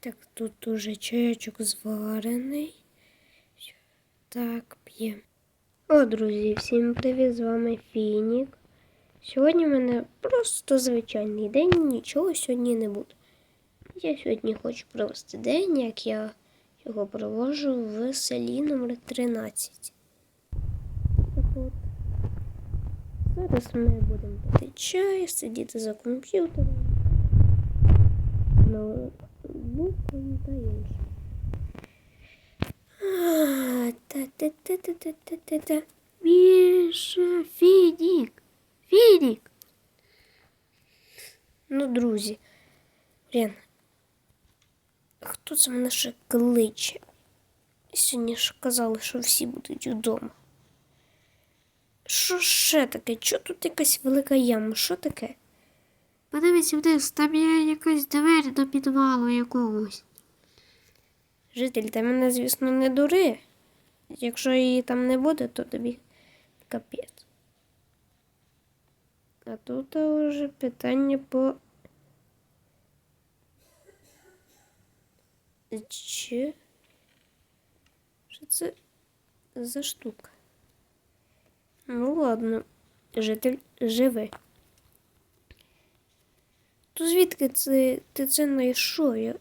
Так, тут уже чайочок зварений. Так, п'ємо. О, друзі, всім привіт! З вами Фінік. Сьогодні в мене просто звичайний день, нічого сьогодні не буде. Я сьогодні хочу провести день, як я його проводжу в селі номер 13. Зараз ми будемо пити чай, сидіти за комп'ютером, ноутбуком та інше. А, Та-та-та-та-та-та-та. Більше Фінік. Фінік. Ну, друзі. Блін. Хто це мене ще кличе? Сьогодні ж казали, що всі будуть вдома. Що ще таке? Чого тут якась велика яма? Що таке? Подивіться вниз, там є якась двері до підвалу якогось. Житель, ти мене, звісно, не дури. Якщо її там не буде, то тобі капець. А тут вже питання по. Чи? Що це за штука? Ну ладно, житель живе. То звідки це ти це знайшов? Я,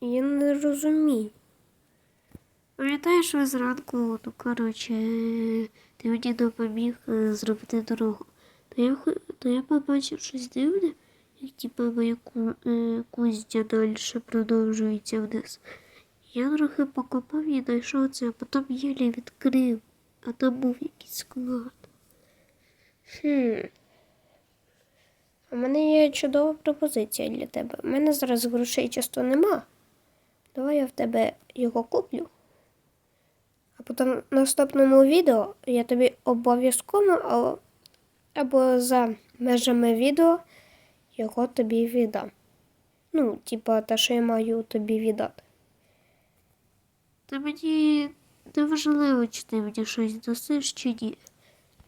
я не розумію. Пам'ятаєш, ви зранку, ну коротше, ти мені допоміг е, зробити дорогу. То я, то я побачив щось дивне, як типа моя ку, е, кузня далі продовжується вниз. Я трохи покопав і знайшов це, а потім єлі відкрив, а там був якийсь склад. Хм. У мене є чудова пропозиція для тебе. У мене зараз грошей часто нема. Давай я в тебе його куплю. А потім в наступному відео я тобі обов'язково або за межами відео його тобі віддам. Ну, типа те, що я маю тобі віддати. Та мені не важливо, чи ти мені щось досиш, чи ні.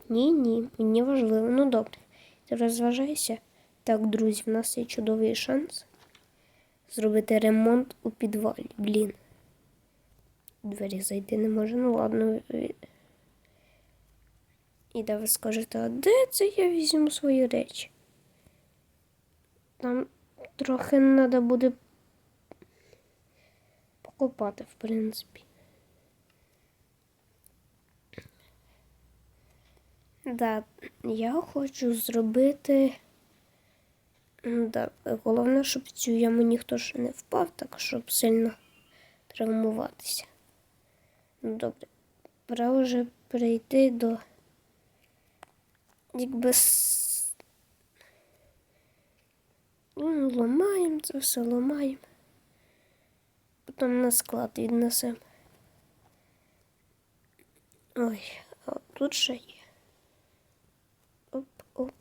Ні, ні, мені важливо. Ну добре, ти розважайся. Так, друзі, в нас є чудовий шанс зробити ремонт у підвалі. Блін. Двері зайти не може. Ну ладно. І де ви скажете, а де це я візьму свої речі? Там трохи треба буде покопати, в принципі. Да, я хочу зробити. Да, головне, щоб в цю яму ніхто ще не впав, так щоб сильно травмуватися. Добре. Пора вже перейти до. Якби. Ну, ламаємо це все, ламаємо. Потім на склад віднесемо. Ой, а тут ще є. Оп.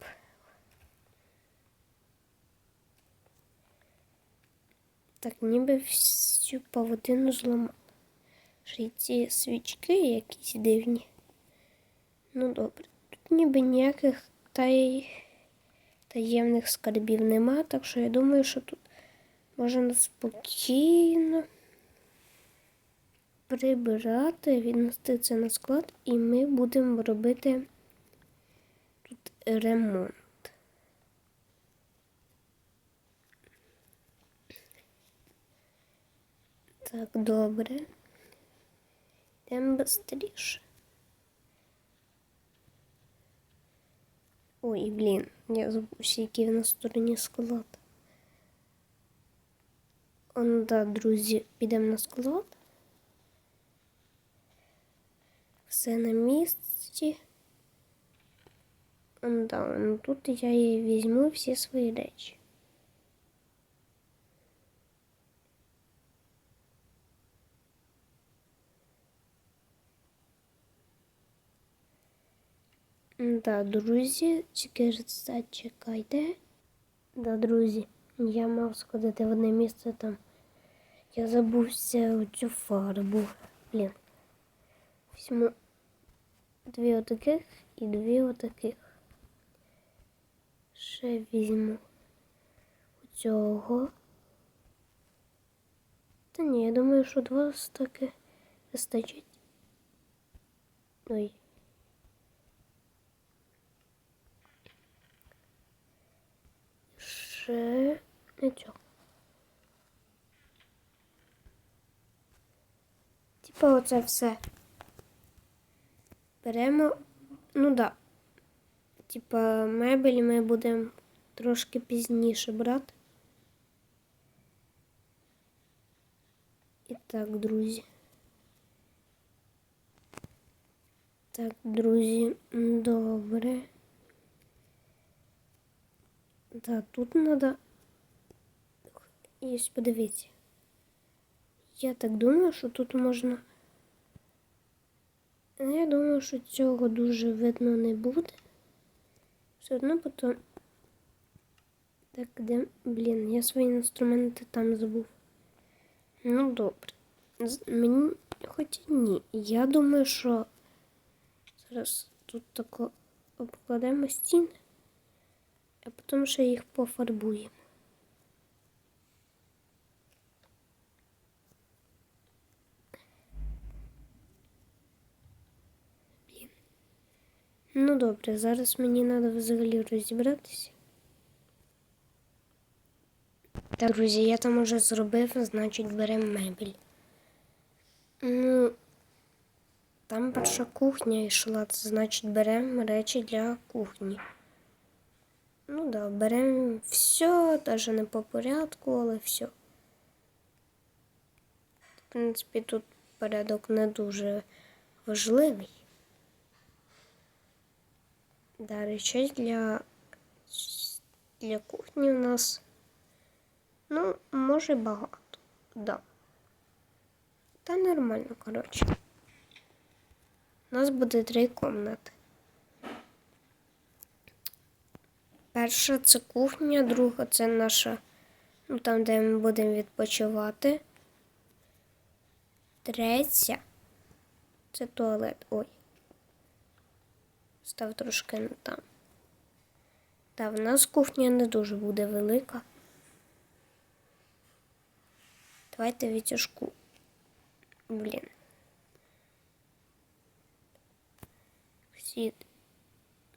Так, ніби всю павутину зламала. Ще ці свічки якісь дивні. Ну добре. Тут ніби ніяких тай... таємних скарбів нема, так що я думаю, що тут можна спокійно прибирати, віднести це на склад, і ми будемо робити ремонт. Так, добре. Йдемо швидше. Ой, блін, я забувся, який на стороні склад. Он, да, друзі, підемо на склад. Все на місці. Да, ну тут я і візьму всі свої речі. Да, друзі, тільки чекайте. Да, друзі, я мав сходити в одне місце там. Я забувся оцю фарбу. Блін. Візьму дві отаких і дві отаких. Ще візьму у цього. Та ні, я думаю, що два таки вистачить. Ой. Ще не цього. Типа оце все. Беремо. Ну да. Типа мебель ми будемо трошки пізніше брати. І так, друзі. Так, друзі, добре. Так, тут треба. Ось подивіться. Я так думаю, що тут можна. Я думаю, що цього дуже видно не буде. Все одно потім. Так, де. Блін, я свої інструменти там забув. Ну, добре. Мені хоч і ні. Я думаю, що зараз тут тако обкладемо стіни, а потім ще їх пофарбуємо. Ну добре, зараз мені треба взагалі розібратися. Так, друзі, я там уже зробив, значить беремо мебель. Ну, там перша кухня йшла, це значить беремо речі для кухні. Ну да, беремо все, навіть не по порядку, але все. В принципі, тут порядок не дуже важливий. Да, речей для, для кухні у нас. Ну, може багато, да. Та нормально, коротше. У нас буде три кімнати. Перша це кухня, друга це наша, ну там, де ми будемо відпочивати. Третя це туалет. Ой. Став трошки не там. Та в нас кухня не дуже буде велика. Давайте відтяжку. Блін. Всі.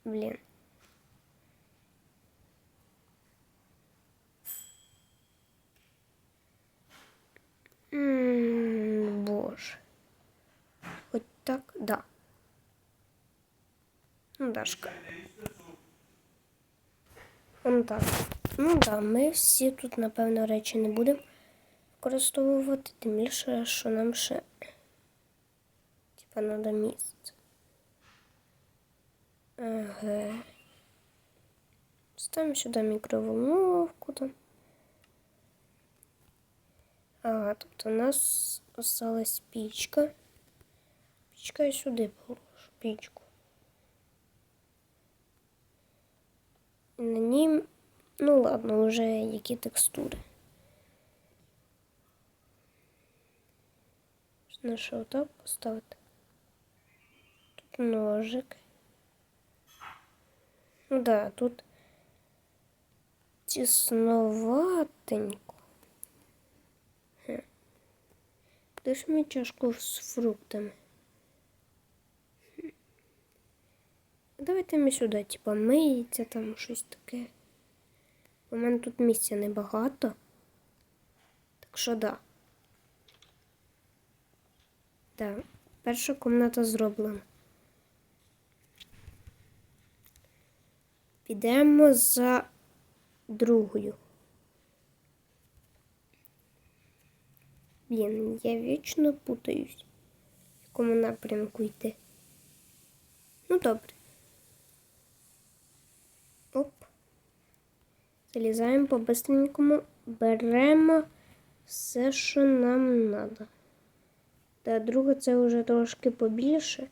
Блін. М, Боже. Хоть так, да. Ну, Дашка. Он так. Ну да, ми всі тут, напевно, речі не будемо використовувати, тим більше, що нам ще типа треба місце. Ага. Ставимо сюди мікроволновку там. Ага, тобто у нас осталась пічка. Пічка я сюди положу пічку. І на ній, ну ладно, вже які текстури. На що так поставити? Тут ножик. Ну да, тут тісноватенько. Ж мені чашку з фруктами? Давайте ми сюди, типа, миється там щось таке. У мене тут місця небагато. Так що да. Так, перша кімната зроблена. Підемо за другою. Блін, я вічно путаюсь, в якому напрямку йти. Ну, добре. Оп. Залізаємо по-бистренькому, беремо все, що нам треба. Та друга це вже трошки побільше.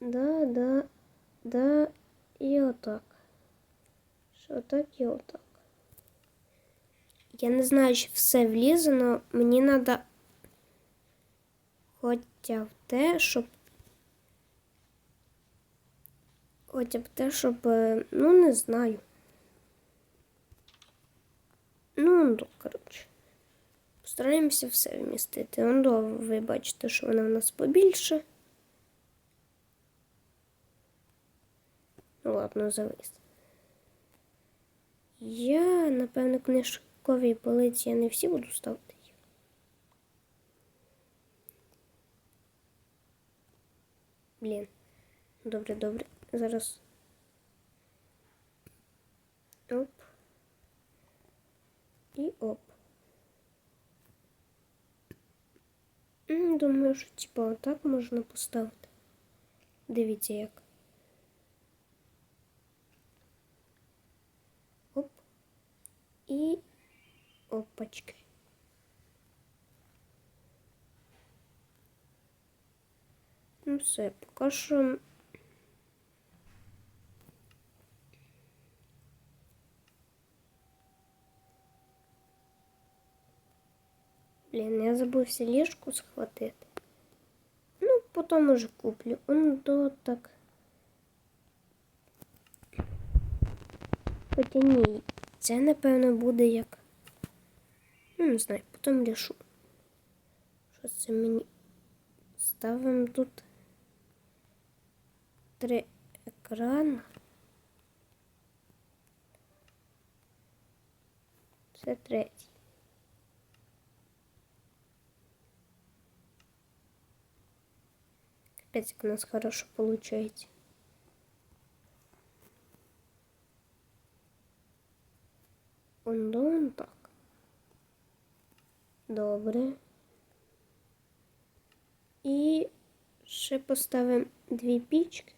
Да, да, да, і отак. Отак і отак. Я не знаю, чи все влізе, але мені треба Хоча в те, щоб. Хоча б те, щоб. е, Ну, не знаю. Ну, ну, коротше. Постараємося все вмістити. Ну, ви бачите, що вона в нас побільше. Ну, ладно, завис. Я, напевно, книжкові полиці я не всі буду ставити. Блін. Добре, добре. Зараз. Оп. І оп. М, Думаю, що типа отак можна поставити. Дивіться як. Оп. І опачки. Ну все, поки що. Блін, я забувся ліжку схватити. Ну, потім уже куплю. Он до так. Хоча ні, це напевно буде як. Ну, не знаю, потім рішу. Що це мені? Ставимо тут три екрани. Це третій. Капец, как у нас хорошо получается. Он так. Добре. І ще поставимо дві пічки.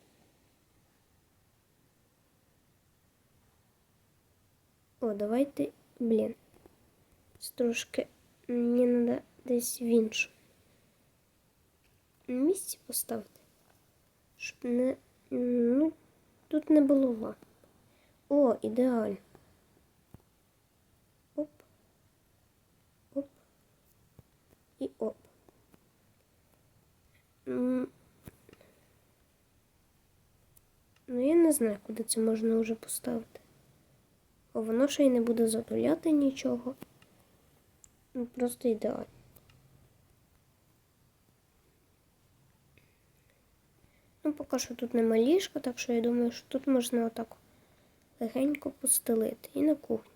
О, давайте, блін. Трошки мені треба десь в іншу місці поставити, щоб не. Ну, тут не було ламп. О, ідеально. Оп. Оп. І оп. Ну, я не знаю, куди це можна вже поставити. О, воно ще й не буде затуляти нічого. Ну, просто ідеально. Ну, поки що тут нема ліжка, так що я думаю, що тут можна отак легенько постелити. І на кухні.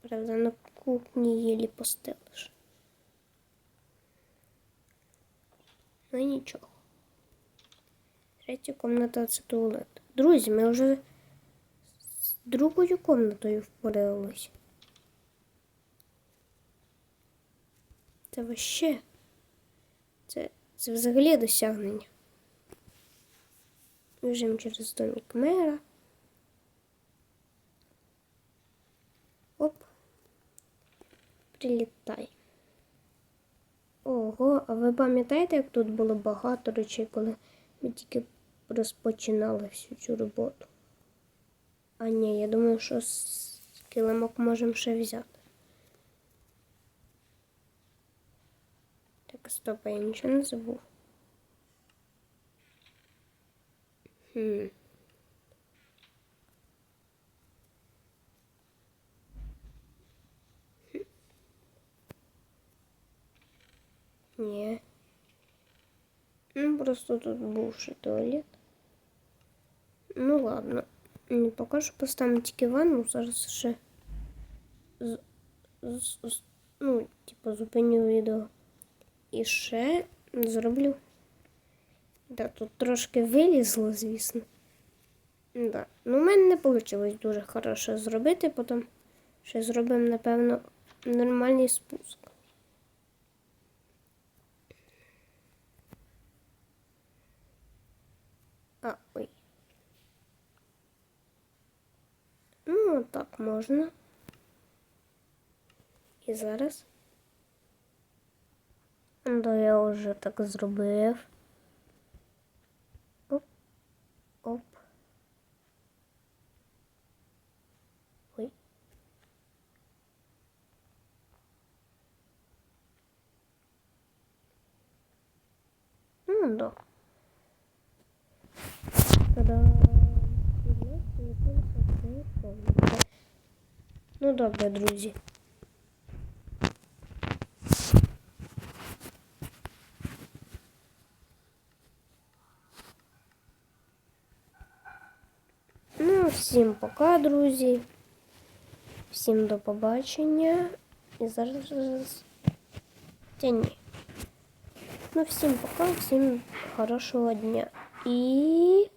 Правда, на кухні єлі постелиш. Ну нічого. Третя кімната це туалет. Друзі, ми вже з другою кімнатою впоралися. Це вообще. Це це взагалі досягнення. Біжимо через домик мера. Оп. Прилітай. Ого, а ви пам'ятаєте, як тут було багато речей, коли ми тільки розпочинали всю цю роботу? А ні, я думаю, що з килимок можемо ще взяти. Так, стоп, я нічого не забув. Хм. Ні. Ну, просто тут був ще туалет. Ну ладно. Не поки що поставимо тільки ванну, зараз ще з, з, з, ну, типу, зупиню відео. І ще зроблю. Да, тут трошки вилізло, звісно. Да. Ну, у мене не вийшло дуже хорошо зробити, потім ще зробимо, напевно, нормальний спуск. Ну, так можна. І зараз. Да, я вже так зробив. Оп. Оп. Ой. секунду. Та-дам! Ну добре, друзі. Ну, всім пока, друзі. Всім до побачення. І зараз. зараз- Та ні. Ну, всім пока, всім хорошого дня. І